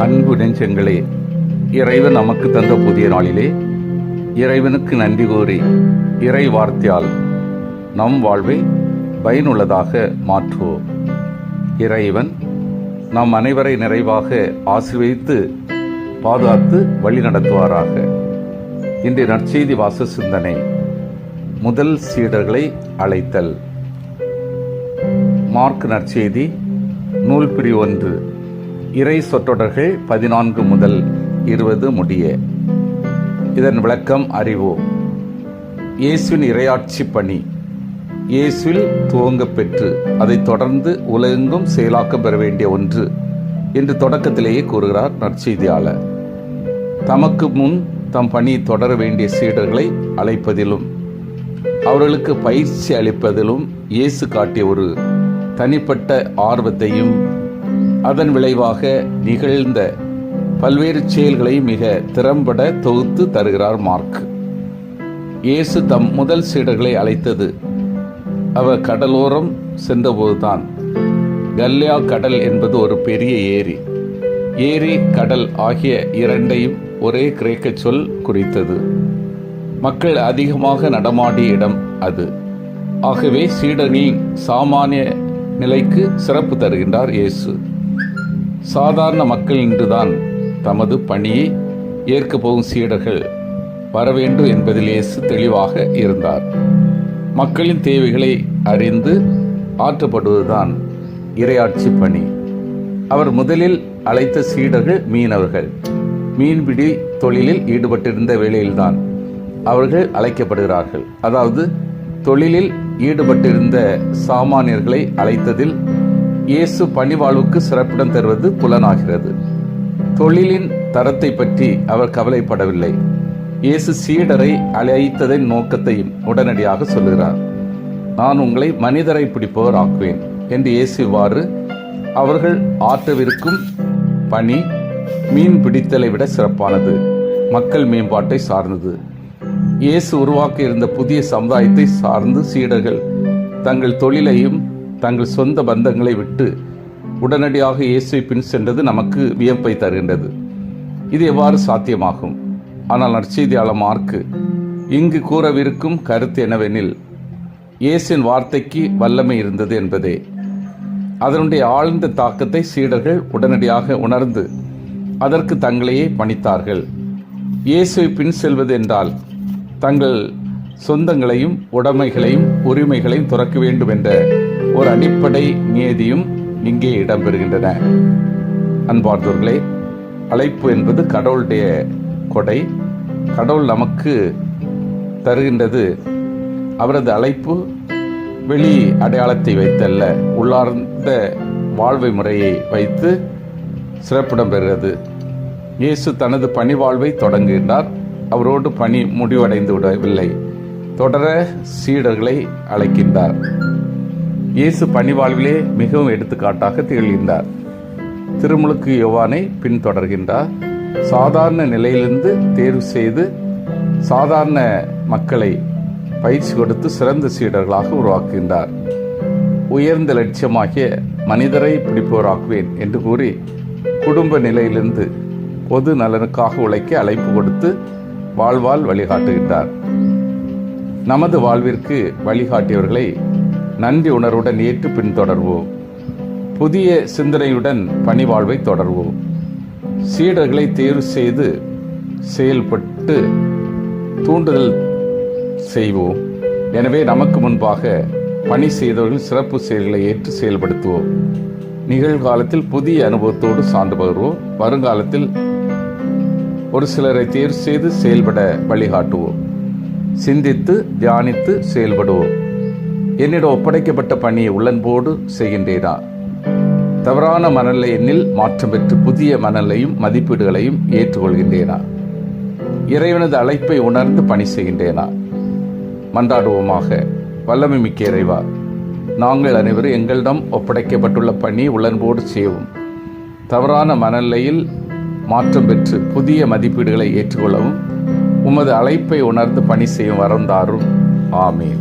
அன்பு நெஞ்சங்களே இறைவன் நமக்கு தந்த புதிய நாளிலே இறைவனுக்கு நன்றி கூறி இறை வார்த்தையால் நம் வாழ்வை பயனுள்ளதாக மாற்றுவோம். இறைவன் நம் அனைவரை நிறைவாக ஆசிர்வதித்து பாதுகாத்து வழி நடத்துவாராக. இன்றைய நற்செய்தி வாச சிந்தனை முதல் சீடர்களை அழைத்தல். மார்க் நற்செய்தி நூல் பிரி ஒன்று. இறை சொற்றொடர்கள் பதினான்கு முதல் இருபது முடிய. இதன் விளக்கம் அறிவோம் இயேசுவின் இரையாட்சி பணி. இயேசுவில் துவங்க பெற்று அதைத் தொடர்ந்து உலகெங்கும் செயலாக்கம் பெற வேண்டிய ஒன்று என்று தொடக்கத்திலேயே கூறுகிறார் நற்செய்தியாளர். தமக்கு முன் தம் பணி தொடர வேண்டிய சீடர்களை அழைப்பதிலும் அவர்களுக்கு பயிற்சி அளிப்பதிலும் இயேசு காட்டிய ஒரு தனிப்பட்ட ஆர்வத்தையும் அதன் விளைவாக நிகழ்ந்த பல்வேறு செயல்களை மிக திறம்பட தொகுத்து தருகிறார் மார்க். இயேசு தம் முதல் சீடர்களை அழைத்தது. அவர் கடலோரம் சென்றபோதுதான். கல்யா கடல் என்பது ஒரு பெரிய ஏரி. ஏரி கடல் ஆகிய இரண்டையும் ஒரே கிரேக்க சொல் குறித்தது. மக்கள் அதிகமாக நடமாடிய இடம் அது. ஆகவே சீடனின் சாமானிய நிலைக்கு சிறப்பு தருகின்றார் இயேசு. சாதாரண மக்கள் இன்றுதான் தமது பணியை ஏற்கப் போகும் சீடர்கள் வரவேண்டும் என்பதில் இயேசு தெளிவாக இருந்தார். மக்களின் தேவைகளை அறிந்து ஆற்றப்படுவதுதான் இரையாட்சி பணி. அவர் முதலில் அழைத்த சீடர்கள் மீனவர்கள். மீன்பிடி தொழிலில் ஈடுபட்டிருந்த வேளையில்தான் அவர்கள் அழைக்கப்படுகிறார்கள். அதாவது தொழிலில் ஈடுபட்டிருந்த சாமானியர்களை அழைத்ததில் இயேசு பணிவாழ்வுக்கு சிறப்பிடம் தருவது புலனாகிறது. தொழிலின் தரத்தை பற்றி அவர் கவலைப்படவில்லை. இயேசு சீடரை அழைத்ததன் நோக்கத்தையும் உடனடியாக சொல்லுகிறார். நான் உங்களை மனிதரை பிடிப்பவர் ஆக்குவேன் என்று இயேசு இவ்வாறு அவர்கள் ஆற்றவிருக்கும் பணி மீன் பிடித்தலை விட சிறப்பானது மக்கள் மேம்பாட்டை சார்ந்தது. இயேசு உருவாக்கியிருந்த புதிய சமுதாயத்தை சார்ந்து சீடர்கள் தங்கள் தொழிலையும் தங்கள் சொந்த பந்தங்களை விட்டு உடனடியாக இயேசுவை பின் சென்றது நமக்கு வியப்பை தருகின்றது. இது எவ்வாறு சாத்தியமாகும்? ஆனால் நற்செய்தியாளர் மார்க்கு இங்கு கூறவிருக்கும் கருத்து என்னவெனில் இயேசின் வார்த்தைக்கு வல்லமை இருந்தது என்பதே. அதனுடைய ஆழ்ந்த தாக்கத்தை சீடர்கள் உடனடியாக உணர்ந்து அதற்கு தங்களையே பணித்தார்கள். இயேசுவை பின் செல்வது என்றால் தங்கள் சொந்தங்களையும் உடைமைகளையும் உரிமைகளையும் துறக்க வேண்டும் என்ற ஒரு அடிப்படை நியதியும் இங்கே இடம்பெறுகின்றன. அன்பார்ந்தவர்களே அழைப்பு என்பது கடவுளுடைய கொடை. கடவுள் நமக்கு தருகின்றது. அவரது அழைப்பு வெளி அடையாளத்தை வைத்தல்ல. உள்ளார்ந்த வாழ்வை முறையை வைத்து சிறப்பிடம் பெறுகிறது. இயேசு தனது பணி வாழ்வை தொடங்குகின்றார். அவரோடு பணி முடிவடைந்து விடவில்லை. தொடர சீடர்களை அழைக்கின்றார். இயேசு பணி வாழ்விலே மிகவும் எடுத்துக்காட்டாக திகழ்கின்றார். திருமுழுக்கு யோவானை பின்தொடர்கின்றார். சாதாரண நிலையிலிருந்து தேர்வு செய்து சாதாரண மக்களை பயிற்சி கொடுத்து சிறந்த சீடர்களாக உருவாக்குகின்றார். உயர்ந்த லட்சியமாகிய மனிதரை பிடிப்பவராக்குவேன் என்று கூறி குடும்ப நிலையிலிருந்து பொது நலனுக்காக உழைக்க அழைப்பு கொடுத்து வாழ்வால் வழிகாட்டுகின்றார். நமது வாழ்விற்கு வழிகாட்டியவர்களை நன்றி உணர்வுடன் ஏற்று பின்தொடர்வோம். புதிய சிந்தனையுடன் பணிவாழ்வை தொடர்வோம். சீடர்களை தேர்வு செய்து செயல்பட்டு தூண்டுதல் செய்வோம். எனவே நமக்கு முன்பாக பணி செய்தவர்கள் சிறப்பு செயல்களை ஏற்று செயல்படுத்துவோம். நிகழ்காலத்தில் புதிய அனுபவத்தோடு சான்று பகர்வோம். வருங்காலத்தில் ஒரு சிலரை தேர்வு செய்து செயல்பட வழிகாட்டுவோம். சிந்தித்து தியானித்து செயல்படுவோம். என்னிடம் ஒப்படைக்கப்பட்ட பணியை உள்ளன்போடு செய்கின்றேனா தவறான மனநிலை எண்ணில் மாற்றம் பெற்று புதிய மனநிலையும் மதிப்பீடுகளையும் ஏற்றுக்கொள்கின்றேனா? இறைவனது அழைப்பை உணர்ந்து பணி செய்கின்றேனா? மன்றாடுவோமாக வல்லமை மிக்க இறைவா நாங்கள் அனைவரும் எங்களிடம் ஒப்படைக்கப்பட்டுள்ள பணி உள்ளன்போடு செய்வோம். தவறான மனநிலையில் மாற்றம் பெற்று புதிய மதிப்பீடுகளை ஏற்றுக்கொள்ளவும் உமது அழைப்பை உணர்ந்து பணி செய்யும் வரம் தாரும் ஆமேன்.